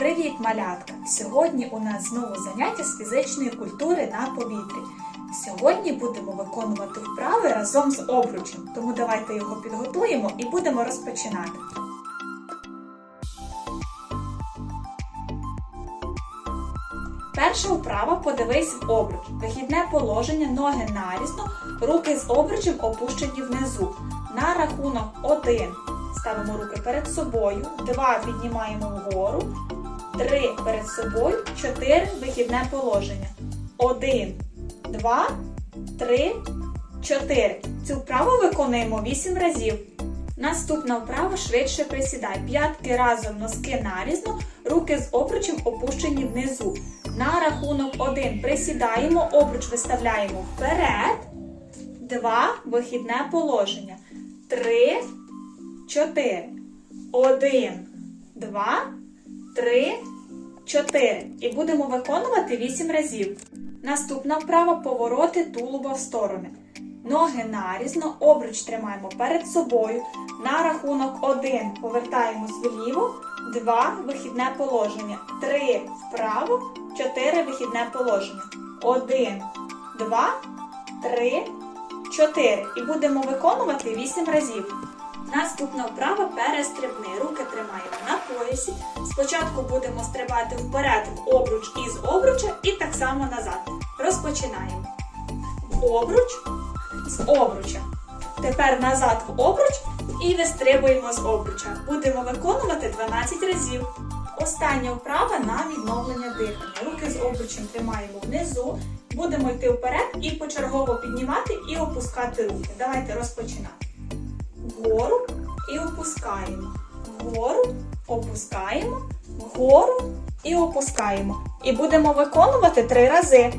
Привіт, малятка! Сьогодні у нас знову заняття з фізичної культури на повітрі. Сьогодні будемо виконувати вправи разом з обручем, тому давайте його підготуємо і будемо розпочинати. Перша вправа подивись в обруч. Вихідне положення, ноги нарізно, руки з обручем опущені внизу. На рахунок 1 ставимо руки перед собою, 2 піднімаємо вгору, 3 перед собою, 4 вихідне положення. 1, 2, 3, 4. Цю вправу виконуємо 8 разів. Наступна вправа швидше присідай. П'ятки разом носки нарізно, руки з обручем опущені внизу. На рахунок 1 присідаємо, обруч виставляємо вперед. 2 вихідне положення. 3, 4. 1, 2, 3, 4. І будемо виконувати 8 разів. Наступна вправа повороти тулуба в сторони. Ноги нарізно, обруч тримаємо перед собою. На рахунок 1 повертаємось вліво, 2 вихідне положення, 3 вправо, 4 вихідне положення. 1, 2, 3, 4. І будемо виконувати 8 разів. Наступна вправа перестрибни. Руки тримаємо поясі. Спочатку будемо стрибати вперед в обруч із обруча і так само назад. Розпочинаємо. В обруч з обруча. Тепер назад в обруч і вистрибуємо з обруча. Будемо виконувати 12 разів. Остання вправа на відновлення дихання. Руки з обручем тримаємо внизу. Будемо йти вперед і почергово піднімати і опускати руки. Давайте розпочинати. Вгору і опускаємо. Вгору опускаємо, вгору і опускаємо. І будемо виконувати три рази.